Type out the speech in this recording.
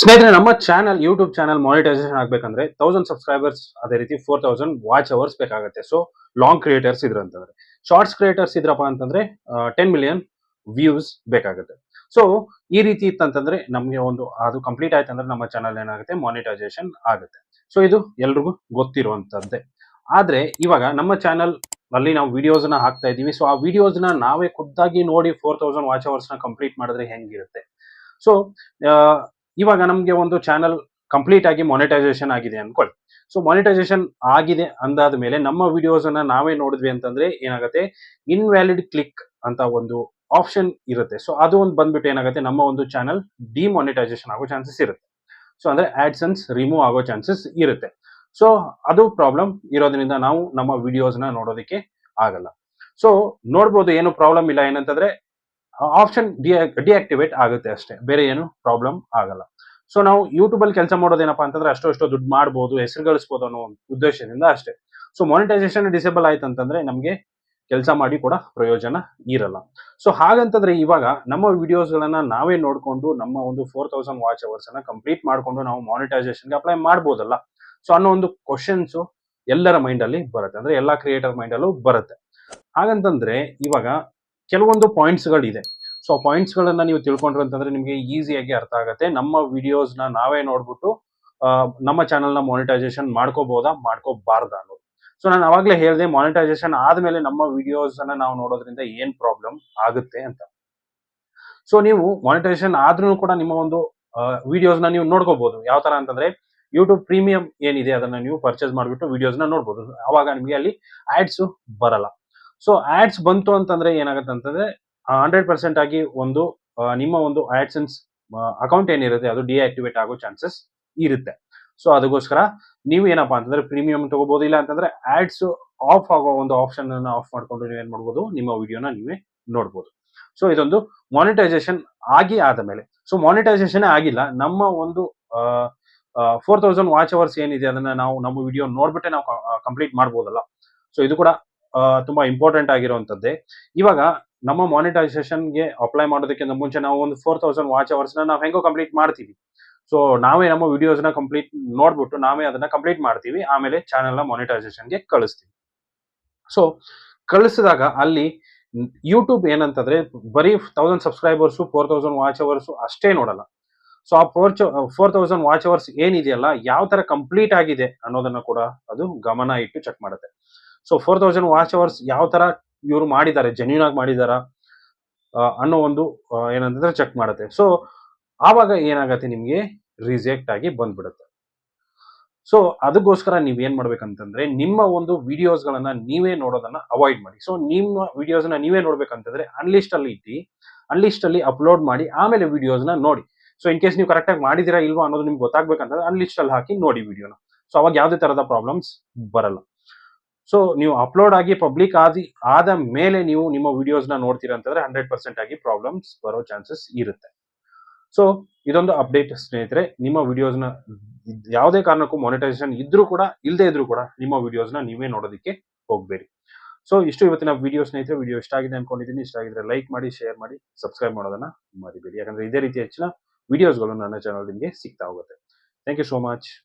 ಸ್ನೇಹಿತರೆ, ನಮ್ಮ channel YouTube channel monetisation ಆಗ್ಬೇಕಂದ್ರೆ ತೌಸಂಡ್ ಸಬ್ಸ್ಕ್ರೈಬರ್ಸ್ ಅದೇ ರೀತಿ ಫೋರ್ ತೌಸಂಡ್ ವಾಚ್ ಅವರ್ಸ್ ಬೇಕಾಗುತ್ತೆ. ಸೊ ಲಾಂಗ್ ಕ್ರಿಯೇಟರ್ಸ್ ಇದ್ರಂತಂದ್ರೆ. ಶಾರ್ಟ್ಸ್ ಕ್ರಿಯೇಟರ್ಸ್ ಇದ್ರಪ್ಪ ಅಂತಂದ್ರೆ ಟೆನ್ ಮಿಲಿಯನ್ ವ್ಯೂಸ್ ಬೇಕಾಗುತ್ತೆ. ಸೊ ಈ ರೀತಿ ಇತ್ತಂತಂದ್ರೆ ನಮಗೆ ಒಂದು, ಅದು ಕಂಪ್ಲೀಟ್ ಆಯ್ತು ಅಂದ್ರೆ ನಮ್ಮ ಚಾನಲ್ ಏನಾಗುತ್ತೆ? ಮಾನಿಟೈಸೇಷನ್ ಆಗುತ್ತೆ. ಸೊ ಇದು ಎಲ್ರಿಗೂ ಗೊತ್ತಿರುವಂತದ್ದೇ. ಆದ್ರೆ, ಇವಾಗ ನಮ್ಮ ಚಾನಲ್ ಅಲ್ಲಿ ನಾವು ವಿಡಿಯೋಸ್ನ ಹಾಕ್ತಾ ಇದೀವಿ ಸೊ ಆ ವಿಡಿಯೋಸ್ನ ನಾವೇ ಖುದ್ದಾಗಿ ನೋಡಿ ಫೋರ್ ತೌಸಂಡ್ ವಾಚ್ ಅವರ್ಸ್ನ ಕಂಪ್ಲೀಟ್ ಮಾಡಿದ್ರೆ ಹೆಂಗಿರುತ್ತೆ? ಸೊ ಇವಾಗ ನಮಗೆ ಒಂದು ಚಾನಲ್ ಕಂಪ್ಲೀಟ್ ಆಗಿ ಮಾನಿಟೈಸೇಷನ್ ಆಗಿದೆ ಅನ್ಕೊಳ್ಳಿ. ಸೊ ಮಾನಿಟೈಸೇಷನ್ ಆಗಿದೆ ಅಂದಾದ ಮೇಲೆ ನಮ್ಮ ವಿಡಿಯೋಸ್ ಅನ್ನ ನಾವೇ ನೋಡಿದ್ವಿ ಅಂತಂದ್ರೆ ಏನಾಗುತ್ತೆ? ಇನ್ವ್ಯಾಲಿಡ್ ಕ್ಲಿಕ್ ಅಂತ ಒಂದು ಆಪ್ಷನ್ ಇರುತ್ತೆ. ಸೊ ಅದು ಒಂದು ಬಂದ್ಬಿಟ್ಟು ಏನಾಗುತ್ತೆ? ನಮ್ಮ ಒಂದು ಚಾನಲ್ ಡಿಮಾನಿಟೈಸೇಷನ್ ಆಗೋ ಚಾನ್ಸಸ್ ಇರುತ್ತೆ. ಸೊ ಅಂದ್ರೆ ಆಡ್ಸನ್ಸ್ ರಿಮೂವ್ ಆಗೋ ಚಾನ್ಸಸ್ ಇರುತ್ತೆ. ಸೊ ಅದು ಪ್ರಾಬ್ಲಮ್ ಇರೋದ್ರಿಂದ ನಾವು ನಮ್ಮ ವಿಡಿಯೋಸ್ನ ನೋಡೋದಕ್ಕೆ ಆಗಲ್ಲ. ಸೊ ನೋಡ್ಬೋದು ಏನು ಪ್ರಾಬ್ಲಮ್ ಇಲ್ಲ ಏನಂತಂದ್ರೆ ಆಪ್ಷನ್ ಡಿಆಕ್ಟಿವೇಟ್ ಆಗುತ್ತೆ ಅಷ್ಟೇ. ಬೇರೆ ಏನು ಪ್ರಾಬ್ಲಮ್ ಆಗಲ್ಲ. ಸೊ ನಾವು ಯೂಟ್ಯೂಬ್ ಅಲ್ಲಿ ಕೆಲಸ ಮಾಡೋದೇನಪ್ಪ ಅಂತಂದ್ರೆ ಅಷ್ಟೋ ಅಷ್ಟೋ ದುಡ್ಡು ಮಾಡ್ಬೋದು, ಹೆಸರು ಗಳಿಸ್ಬೋದು ಅನ್ನೋ ಉದ್ದೇಶದಿಂದ ಅಷ್ಟೇ. ಸೊ ಮಾನಿಟೈಸೇಷನ್ ಡಿಸೇಬಲ್ ಆಯ್ತು ಅಂತಂದ್ರೆ ನಮಗೆ ಕೆಲಸ ಮಾಡಿ ಕೂಡ ಪ್ರಯೋಜನ ಇರಲ್ಲ. ಸೊ ಹಾಗಂತಂದ್ರೆ ಇವಾಗ ನಮ್ಮ ವಿಡಿಯೋಸ್ ಗಳನ್ನ ನಾವೇ ನೋಡ್ಕೊಂಡು ನಮ್ಮ ಒಂದು ಫೋರ್ ತೌಸಂಡ್ ವಾಚ್ ಅವರ್ಸ್ ಅನ್ನ ಕಂಪ್ಲೀಟ್ ಮಾಡ್ಕೊಂಡು ನಾವು ಮಾನಿಟೈಸೇಷನ್ಗೆ ಅಪ್ಲೈ ಮಾಡ್ಬೋದಲ್ಲ. ಸೊ ಅನ್ನೋ ಒಂದು ಕ್ವಶನ್ಸು ಎಲ್ಲರ ಮೈಂಡ್ ಅಲ್ಲಿ ಬರುತ್ತೆ. ಅಂದ್ರೆ ಎಲ್ಲ ಕ್ರಿಯೇಟರ್ ಮೈಂಡ್ ಅಲ್ಲೂ ಬರುತ್ತೆ. ಹಾಗಂತಂದ್ರೆ ಇವಾಗ ಕೆಲವೊಂದು ಪಾಯಿಂಟ್ಸ್ ಗಳಿದೆ. ಸೊ ಪಾಯಿಂಟ್ಸ್ ಗಳನ್ನ ನೀವು ತಿಳ್ಕೊಂಡ್ರು ಅಂತಂದ್ರೆ ನಿಮಗೆ ಈಸಿಯಾಗಿ ಅರ್ಥ ಆಗುತ್ತೆ. ನಮ್ಮ ವಿಡಿಯೋಸ್ನ ನಾವೇ ನೋಡ್ಬಿಟ್ಟು ನಮ್ಮ ಚಾನಲ್ನ ಮಾನಿಟೈಸೇಷನ್ ಮಾಡ್ಕೋಬೋದಾ, ಮಾಡ್ಕೋಬಾರ್ದ ಅನ್ನೋದು. ಸೊ ನಾನು ಅವಾಗಲೇ ಹೇಳಿದೆ ಮಾನಿಟೈಸೇಷನ್ ಆದಮೇಲೆ ನಮ್ಮ ವಿಡಿಯೋಸ್ ಅನ್ನ ನಾವು ನೋಡೋದ್ರಿಂದ ಏನ್ ಪ್ರಾಬ್ಲಮ್ ಆಗುತ್ತೆ ಅಂತ. ಸೊ ನೀವು ಮಾನಿಟೈಸೇಷನ್ ಆದ್ರೂ ಕೂಡ ನಿಮ್ಮ ಒಂದು ವಿಡಿಯೋಸ್ನ ನೀವು ನೋಡ್ಕೋಬಹುದು ಯಾವ ತರ ಅಂತಂದ್ರೆ ಯೂಟ್ಯೂಬ್ ಪ್ರೀಮಿಯಂ ಏನಿದೆ, ಅದನ್ನ ನೀವು ಪರ್ಚೇಸ್ ಮಾಡಿಬಿಟ್ಟು ವಿಡಿಯೋಸ್ನ ನೋಡ್ಬೋದು. ಅವಾಗ ನಿಮಗೆ ಅಲ್ಲಿ ಆಡ್ಸ್ ಬರಲ್ಲ. ಸೊ ಆಡ್ಸ್ ಬಂತು ಅಂತಂದ್ರೆ ಏನಾಗುತ್ತೆ ಅಂತಂದ್ರೆ ಹಂಡ್ರೆಡ್ ಪರ್ಸೆಂಟ್ ಆಗಿ ಒಂದು ನಿಮ್ಮ ಒಂದು ಆಡ್ಸನ್ಸ್ ಅಕೌಂಟ್ ಏನಿರುತ್ತೆ, ಅದು ಡಿಆಕ್ಟಿವೇಟ್ ಆಗೋ ಚಾನ್ಸಸ್ ಇರುತ್ತೆ. ಸೊ ಅದಕ್ಕೋಸ್ಕರ ನೀವು ಏನಪ್ಪಾ ಅಂತಂದ್ರೆ ಪ್ರೀಮಿಯಂ ತಗೋಬಹುದು ಇಲ್ಲ ಅಂತಂದ್ರೆ ಆಡ್ಸ್ ಆಫ್ ಆಗೋ ಒಂದು ಆಪ್ಷನ್ ಅನ್ನ ಆಫ್ ಮಾಡ್ಕೊಂಡು ನೀವೇನ್ ಮಾಡ್ಬೋದು, ನಿಮ್ಮ ವಿಡಿಯೋನ ನೀವೇ ನೋಡ್ಬೋದು. ಸೊ ಇದೊಂದು ಮಾನಿಟೈಸೇಷನ್ ಆಗಿ ಆದ ಮೇಲೆ. ಸೊ ಮಾನಿಟೈಸೇಷನ್ ಆಗಿಲ್ಲ, ನಮ್ಮ ಒಂದು ಫೋರ್ ತೌಸಂಡ್ ವಾಚ್ ಅವರ್ಸ್ ಏನಿದೆ, ಅದನ್ನ ನಾವು ನಮ್ಮ ವಿಡಿಯೋ ನೋಡ್ಬಿಟ್ಟೆ ನಾವು ಕಂಪ್ಲೀಟ್ ಮಾಡ್ಬೋದಲ್ಲ. ಸೊ ಇದು ಕೂಡ ತುಂಬಾ ಇಂಪಾರ್ಟೆಂಟ್ ಆಗಿರುವಂತದ್ದೇ ಇವಾಗ ನಮ್ಮ ಮಾನಿಟೈಸೇಷನ್ಗೆ ಅಪ್ಲೈ ಮಾಡೋದಕ್ಕಿಂತ ಮುಂಚೆ ನಾವು ಒಂದು ಫೋರ್ ತೌಸಂಡ್ ವಾಚ್ ಅವರ್ಸ್ ನಾವು ಹೆಂಗೋ ಕಂಪ್ಲೀಟ್ ಮಾಡ್ತೀವಿ. ಸೊ ನಾವೇ ನಮ್ಮ ವಿಡಿಯೋಸ್ನ ಕಂಪ್ಲೀಟ್ ನೋಡ್ಬಿಟ್ಟು ನಾವೇ ಅದನ್ನ ಕಂಪ್ಲೀಟ್ ಮಾಡ್ತೀವಿ. ಆಮೇಲೆ ಚಾನೆಲ್ನ ಮಾನಿಟೈಸೇಷನ್ಗೆ ಕಳಿಸ್ತೀವಿ. ಸೊ ಕಳಿಸಿದಾಗ ಅಲ್ಲಿ ಯೂಟ್ಯೂಬ್ ಏನಂತಂದ್ರೆ ಬರೀ thousand subscribers four thousand watch hours ಅಷ್ಟೇ ನೋಡಲ್ಲ. ಸೊ ಆ four four thousand watch hours ಏನಿದೆಯಲ್ಲ ಯಾವ ತರ ಕಂಪ್ಲೀಟ್ ಆಗಿದೆ ಅನ್ನೋದನ್ನ ಕೂಡ ಅದು ಗಮನ ಇಟ್ಟು ಚೆಕ್ ಮಾಡುತ್ತೆ. So four thousand watch hours ಯಾವ ತರ ಇವರು ಮಾಡಿದ್ದಾರೆ ಜೆನ್ಯೂನ್ ಆಗಿ ಮಾಡಿದಾರ ಅನ್ನೋ ಒಂದು ಏನಂತಂದ್ರೆ ಚೆಕ್ ಮಾಡುತ್ತೆ. ಸೊ ಆವಾಗ ಏನಾಗತ್ತೆ ನಿಮ್ಗೆ? ರಿಜೆಕ್ಟ್ ಆಗಿ ಬಂದ್ಬಿಡುತ್ತೆ. ಸೊ ಅದಕ್ಕೋಸ್ಕರ ನೀವ್ ಏನ್ ಮಾಡ್ಬೇಕಂತಂದ್ರೆ, ನಿಮ್ಮ ಒಂದು ವಿಡಿಯೋಸ್ ಗಳನ್ನ ನೀವೇ ನೋಡೋದನ್ನ ಅವಾಯ್ಡ್ ಮಾಡಿ. ಸೊ ನಿಮ್ಮ ವಿಡಿಯೋಸ್ನ ನೀವೇ ನೋಡ್ಬೇಕಂತಂದ್ರೆ ಅನ್ಲಿಸ್ಟ್ ಅಲ್ಲಿ ಇಟ್ಟು ಅನ್ಲಿಸ್ಟ್ ಅಲ್ಲಿ ಅಪ್ಲೋಡ್ ಮಾಡಿ, ಆಮೇಲೆ ವಿಡಿಯೋಸ್ನ ನೋಡಿ. ಸೊ ಇನ್ ಕೇಸ್ ನೀವು ಕರೆಕ್ಟಾಗಿ ಮಾಡಿದಿರಾ ಇಲ್ವಾ ಅನ್ನೋದು ನಿಮ್ಗೆ ಗೊತ್ತಾಗ್ಬೇಕಂತಂದ್ರೆ ಅನ್ಲಿಸ್ಟ್ ಅಲ್ಲಿ ಹಾಕಿ ನೋಡಿ ವಿಡಿಯೋನ ಸೊ ಅವಾಗ ಯಾವುದೇ ತರದ ಪ್ರಾಬ್ಲಮ್ಸ್ ಬರಲ್ಲ. ಸೊ ನೀವು ಅಪ್ಲೋಡ್ ಆಗಿ ಪಬ್ಲಿಕ್ ಆದಿ ಆದ ಮೇಲೆ ನೀವು ನಿಮ್ಮ ವಿಡಿಯೋಸ್ನ ನೋಡ್ತೀರಾ ಅಂತಂದ್ರೆ ಹಂಡ್ರೆಡ್ ಪರ್ಸೆಂಟ್ ಆಗಿ ಪ್ರಾಬ್ಲಮ್ಸ್ ಬರೋ ಚಾನ್ಸಸ್ ಇರುತ್ತೆ. ಸೊ ಇದೊಂದು ಅಪ್ಡೇಟ್ ಸ್ನೇಹಿತರೆ, ನಿಮ್ಮ ವಿಡಿಯೋಸ್ನ ಯಾವುದೇ ಕಾರಣಕ್ಕೂ ಮಾನಿಟೈಸೇಷನ್ ಇದ್ರೂ ಕೂಡ ಇಲ್ಲದೆ ಇದ್ರೂ ಕೂಡ ನಿಮ್ಮ ವಿಡಿಯೋಸ್ನ ನೀವೇ ನೋಡೋದಕ್ಕೆ ಹೋಗ್ಬೇಡಿ. ಸೊ ಇಷ್ಟು ಇವತ್ತಿನ ವಿಡಿಯೋ ಸ್ನೇಹಿತರೆ ವಿಡಿಯೋ ಇಷ್ಟ ಆಗಿದೆ ಅನ್ಕೊಂಡಿದ್ದೀನಿ. ಇಷ್ಟ ಆಗಿದ್ರೆ ಲೈಕ್ ಮಾಡಿ ಶೇರ್ ಮಾಡಿ ಸಬ್ಸ್ಕ್ರೈಬ್ ಮಾಡೋದನ್ನ ಮರಿಬೇಡಿ. ಯಾಕಂದ್ರೆ ಇದೇ ರೀತಿ ಹೆಚ್ಚಿನ ವಿಡಿಯೋಸ್ಗಳು ನನ್ನ ಚಾನಲ್ ನಿಮಗೆ ಸಿಗ್ತಾ ಹೋಗುತ್ತೆ. Thank you so much